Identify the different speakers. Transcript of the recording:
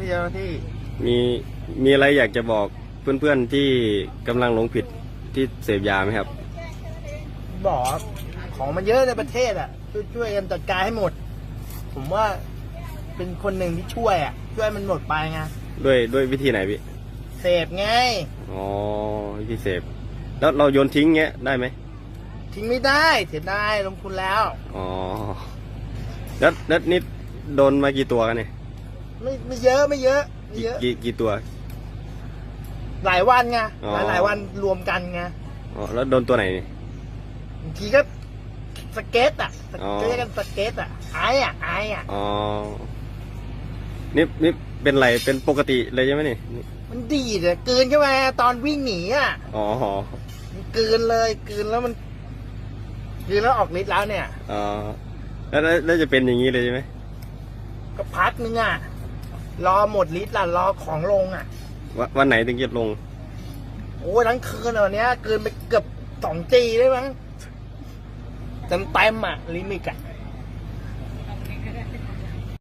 Speaker 1: พี่เจ้าหน้าที่
Speaker 2: มีมีอะไรอยากจะบอกเพื่อนๆที่กำลังหลงผิดที่เสพยาไหมครับ
Speaker 1: บอกว่าของมันเยอะในประเทศอะ ช่วยช่วยกันจัดการให้หมด ผมว่าเป็นคนหนึ่งที่ช่วยอะ ช่วยมันหมดไปไง
Speaker 2: ด้วยด้วยวิธีไหนพี่
Speaker 1: เสพไง
Speaker 2: อ๋อวิธีเสพ แล้วเราโยนทิ้งเงี้ยได้ไหม
Speaker 1: ทิ้งไม่ได้เสียดายลงทุนแล้ว
Speaker 2: อ๋อแล้วแล้วนี่โดนมากี่ตัวกันเนี่ย
Speaker 1: ไม่ไม่เยอะไม่เยอะไม่
Speaker 2: กี่
Speaker 1: เยอะ
Speaker 2: กี่กี่ตัว
Speaker 1: หลายวันไง
Speaker 2: อ๋อ
Speaker 1: หลายหลายวันรวมกันไง
Speaker 2: อ๋อแล้วโดนตัวไหนนี่
Speaker 1: บางทีก็สเก็ตอะส
Speaker 2: อ๋อ
Speaker 1: เก็ตกันสเก็ตอะไอ้อะไอ้อะ
Speaker 2: อ๋อนี่นี่เป็นไรเป็นปกติเลยใช่ไหมนี่นี่
Speaker 1: มันดีดอะกลืนเข้ามาตอนวิ่งหนีอะ
Speaker 2: อ๋อ
Speaker 1: มันกลืนเลยกลืนแล้วมันกลืนแล้วออกฤทธิ์แล้วเนี่ย
Speaker 2: อ๋อแล้วแล้วแล้วจะเป็นอย่างนี้เลยใช่ไหม
Speaker 1: ก็พักนึงอะ รอหมดฤทธิ์ล่ะรอของลงอะ
Speaker 2: วันวันไหนถึงจะลง
Speaker 1: โอ้ยทั้งคืนอะวันเนี้ยเกินไปเกือบสองจีได้มั้งเต็มเต็มๆอะลิมิตอะ